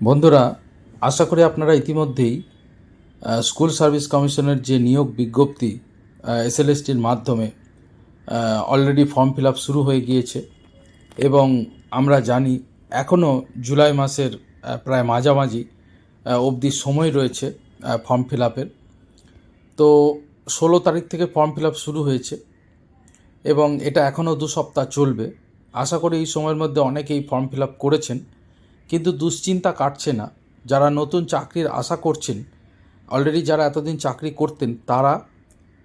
বন্ধুরা, আশা করি আপনারা ইতিমধ্যেই স্কুল সার্ভিস কমিশনের যে নিয়োগ বিজ্ঞপ্তি এসএলএসটির মাধ্যমে অলরেডি ফর্ম ফিল আপ শুরু হয়ে গিয়েছে এবং আমরা জানি এখনও জুলাই মাসের প্রায় মাঝামাঝি অবধি সময় রয়েছে ফর্ম ফিল আপের তো ষোলো তারিখ থেকে ফর্ম ফিল আপ শুরু হয়েছে এবং এটা এখনও দু সপ্তাহ চলবে। আশা করি এই সময়ের মধ্যে অনেকেই ফর্ম ফিল আপ করেছেন। কিন্তু দুশ্চিন্তা কাটছে না। যারা নতুন চাকরির আশা করছেন অলরেডি যারা এতদিন চাকরি করতেন, তারা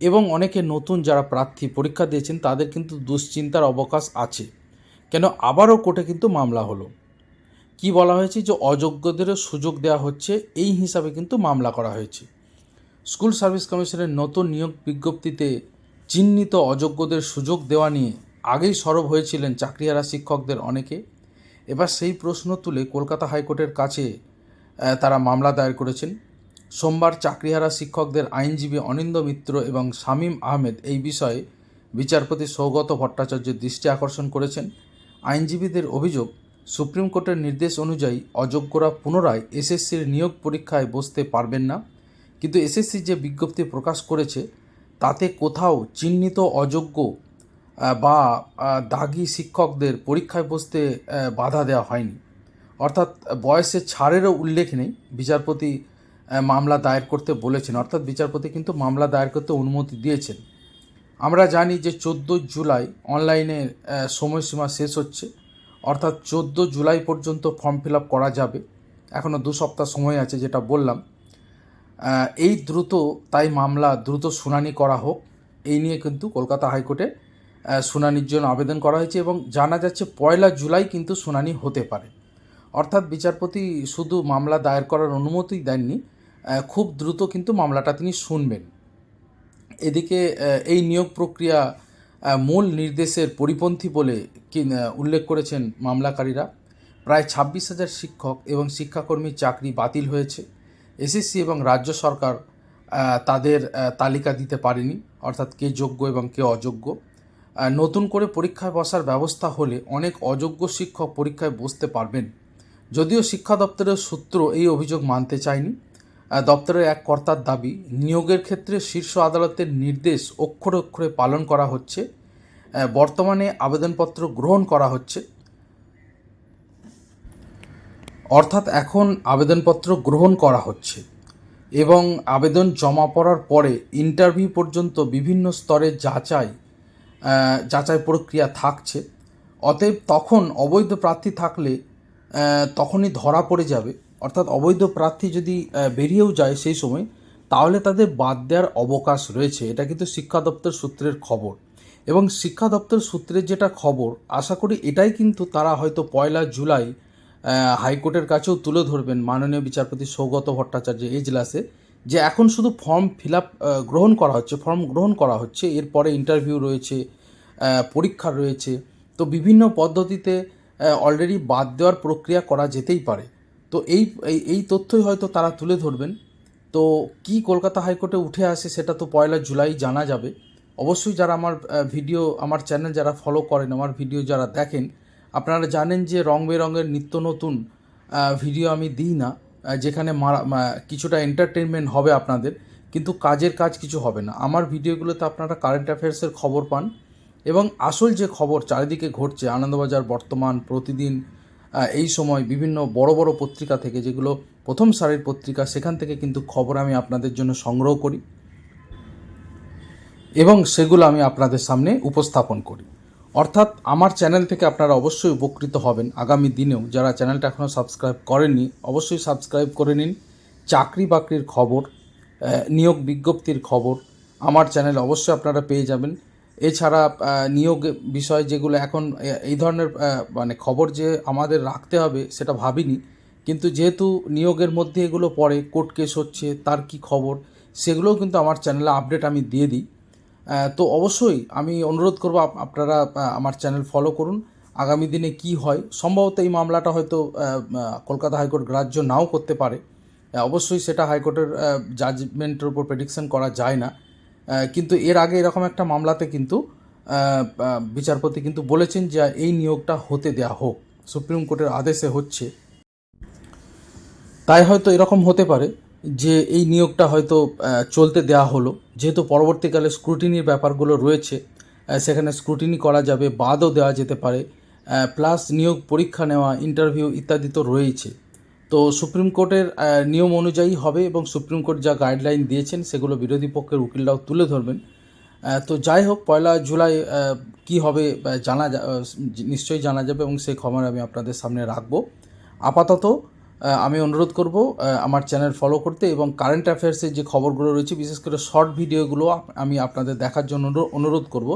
এবং অনেকে নতুন যারা প্রার্থী পরীক্ষা দিয়েছেন, তাদের কিন্তু দুশ্চিন্তার অবকাশ আছে। কেন? আবারও কোর্টে কিন্তু মামলা হলো। কি বলা হয়েছে? যে অযোগ্যদেরও সুযোগ দেওয়া হচ্ছে, এই হিসাবে কিন্তু মামলা করা হয়েছে। স্কুল সার্ভিস কমিশনের নতুন নিয়োগ বিজ্ঞপ্তিতে চিহ্নিত অযোগ্যদের সুযোগ দেওয়া নিয়ে আগেই সরব হয়েছিলেন চাকরিহারা শিক্ষকদের অনেকে। এবার সেই প্রশ্ন তুলে কলকাতা হাইকোর্টের কাছে তারা মামলা দায়ের করেছেন। সোমবার চাকরিহারা শিক্ষকদের আইনজীবী অনিন্দ মিত্র এবং শামীম আহমেদ এই বিষয়ে বিচারপতি সৌগত ভট্টাচার্যের দৃষ্টি আকর্ষণ করেছেন। আইনজীবীদের অভিযোগ, সুপ্রিম কোর্টের নির্দেশ অনুযায়ী অযোগ্যরা পুনরায় এসএসসির নিয়োগ পরীক্ষায় বসতে পারবেন না। কিন্তু এসএসসি যে বিজ্ঞপ্তি প্রকাশ করেছে, তাতে কোথাও চিহ্নিত অযোগ্য বা দাগি শিক্ষকদের পরীক্ষায় বসতে বাধা দেওয়া হয়নি। অর্থাৎ বয়সের ছাড়েরও উল্লেখ নেই। বিচারপতি মামলা দায়ের করতে বলেছেন। অর্থাৎ বিচারপতি কিন্তু মামলা দায়ের করতে অনুমতি দিয়েছেন। আমরা জানি যে চোদ্দ জুলাই অনলাইনে আহ, সময়সীমা শেষ হচ্ছে। অর্থাৎ চোদ্দ জুলাই পর্যন্ত ফর্ম ফিল আপ করা যাবে। এখনও দু সপ্তাহ সময় আছে যেটা বললাম। এই দ্রুত তাই মামলা দ্রুত শুনানি করা হোক। এই নিয়ে কিন্তু কলকাতা হাইকোর্টে শুনানির জন্য আবেদন করা হয়েছে এবং জানা যাচ্ছে পয়লা জুলাই কিন্তু শুনানি হতে পারে। অর্থাৎ বিচারপতি শুধু মামলা দায়ের করার অনুমতি দেননি খুব দ্রুত কিন্তু মামলাটা তিনি শুনবেন। এদিকে এই নিয়োগ প্রক্রিয়া মূল নির্দেশের পরিপন্থী বলে উল্লেখ করেছেন মামলাকারীরা। প্রায় ছাব্বিশ হাজার শিক্ষক এবং শিক্ষাকর্মীর চাকরি বাতিল হয়েছে। এসএসসি এবং রাজ্য সরকার তাদের তালিকা দিতে পারেনি, অর্থাৎ কে যোগ্য এবং কে অযোগ্য। নতুন করে পরীক্ষায় বসার ব্যবস্থা হলে অনেক অযোগ্য শিক্ষক পরীক্ষায় বসতে পারবেন। যদিও শিক্ষা দপ্তরের সূত্র এই অভিযোগ মানতে চায়নি। দপ্তরের এক কর্তার দাবি, নিয়োগের ক্ষেত্রে শীর্ষ আদালতের নির্দেশ অক্ষরে অক্ষরে পালন করা হচ্ছে। বর্তমানে আবেদনপত্র গ্রহণ করা হচ্ছে। অর্থাৎ এখন আবেদনপত্র গ্রহণ করা হচ্ছে এবং আবেদন জমা পড়ার পরে ইন্টারভিউ পর্যন্ত বিভিন্ন স্তরে যাচাই যাচাই প্রক্রিয়া থাকছে। অতএব তখন অবৈধ প্রার্থী থাকলে তখনই ধরা পড়ে যাবে। অর্থাৎ অবৈধ প্রার্থী যদি বেরিয়েও যায় সেই সময়, তাহলে তাদের বাদ দেওয়ার অবকাশ রয়েছে। এটা কিন্তু শিক্ষা দপ্তর সূত্রের খবর। এবং শিক্ষা দপ্তর সূত্রের যেটা খবর, আশা করি এটাই কিন্তু তারা হয়তো পয়লা জুলাই হাইকোর্টের কাছেও তুলে ধরবেন। মাননীয় বিচারপতি সৌগত ভট্টাচার্য এজলাসে। যে এখন শুধু ফর্ম ফিল আপ গ্রহণ করা হচ্ছে ফর্ম গ্রহণ করা হচ্ছে, এরপরে ইন্টারভিউ রয়েছে পরীক্ষা রয়েছে, তো বিভিন্ন পদ্ধতিতে অলরেডি বাদ দেওয়ার প্রক্রিয়া করা যেতেই পারে। তো এই, এই- তথ্যই হয়তো তারা তুলে ধরবেন। তো কি কলকাতা হাইকোর্টে উঠে আসে সেটা তো পয়লা জুলাই জানা যাবে। অবশ্যই যারা আমার ভিডিও আমার চ্যানেল যারা ফলো করেন, আমার ভিডিও যারা দেখেন, আপনারা জানেন যে রং বেরঙের নিত্য নতুন ভিডিও আমি দিই না। যেখানে কিছুটা এন্টারটেনমেন্ট হবে আপনাদের, কিন্তু কাজের কাজ কিছু হবে না। আমার ভিডিওগুলোতে আপনারা কারেন্ট অ্যাফেয়ার্সের খবর পান এবং আসল যে খবর চারিদিকে ঘটছে, আনন্দবাজার বর্তমান, প্রতিদিন এই সময় বিভিন্ন বড় বড় পত্রিকা থেকে, যেগুলো প্রথম সারির পত্রিকা, সেখান থেকে কিন্তু খবর আমি আপনাদের জন্য সংগ্রহ করি এবং সেগুলো আমি আপনাদের সামনে উপস্থাপন করি। অর্থাৎ আমার চ্যানেল থেকে আপনারা অবশ্যই উপকৃত হবেন আগামী দিনেও। যারা চ্যানেলটা এখনও সাবস্ক্রাইব করেননি, অবশ্যই সাবস্ক্রাইব করে নিন। চাকরি বাকরির খবর নিয়োগ বিজ্ঞপ্তির খবর আমার চ্যানেল অবশ্যই আপনারা পেয়ে যাবেন। এছাড়া নিয়োগ বিষয় যেগুলো এখন এই ধরনের মানে খবর যে আমাদের রাখতে হবে সেটা ভাবিনি। কিন্তু যেহেতু নিয়োগের মধ্যে এগুলো পড়ে, কোর্ট কেস হচ্ছে, তার কি খবর, সেগুলোও কিন্তু আমার চ্যানেলে আপডেট আমি দিয়ে দিই। তো অবশ্যই আমি অনুরোধ করব আপনারা আমার চ্যানেল ফলো করুন। আগামী দিনে কি হয়, সম্ভবত এই মামলাটা হয়তো কলকাতা হাইকোর্ট গ্রাহ্য নাও করতে পারে। অবশ্যই সেটা হাইকোর্টের জাজমেন্টের উপর প্রেডিকশন করা যায় না। কিন্তু এর আগে এরকম একটা মামলাতে কিন্তু বিচারপতি কিন্তু বলেছেন যে এই নিয়োগটা হতে দেয়া হোক। সুপ্রিম কোর্টের আদেশে হচ্ছে। তাই হয়তো এরকম হতে পারে। যে এই নিয়োগটা হয়তো চলতে দেওয়া হলো। যেহেতু পরবর্তীকালে স্ক্রুটিনির ব্যাপারগুলো রয়েছে সেখানে স্ক্রুটিনি করা যাবে, বাদও দেওয়া যেতে পারে প্লাস নিয়োগ পরীক্ষা নেওয়া ইন্টারভিউ ইত্যাদি তো রয়েছে। তো সুপ্রিম কোর্টের নিয়ম অনুযায়ী হবে এবং সুপ্রিম কোর্ট যা গাইডলাইন দিয়েছেন, সেগুলো বিরোধী পক্ষের উকিলরাও তুলে ধরবেন। তো যাই হোক, পয়লা জুলাই কি হবে জানা নিশ্চয়ই জানা যাবে এবং সেই খবর আমি আপনাদের সামনে রাখব। আপাতত আমি অনুরোধ করব আমার চ্যানেল ফলো করতে এবং কারেন্ট অ্যাফেয়ার্সের যে খবরগুলো রয়েছে, বিশেষ করে শর্ট ভিডিওগুলো আমি আপনাদের দেখার জন্য অনুরোধ করব।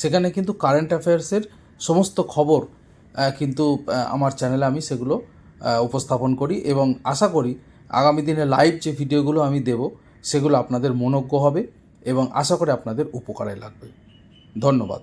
সেখানে কিন্তু কারেন্ট অ্যাফেয়ার্সের সমস্ত খবর কিন্তু আমার চ্যানেলে আমি সেগুলো উপস্থাপন করি এবং আশা করি আগামী দিনে লাইভ যে ভিডিওগুলো আমি দেব, সেগুলো আপনাদের মনোজ্ঞ হবে এবং আশা করি আপনাদের উপকারে লাগবে। ধন্যবাদ।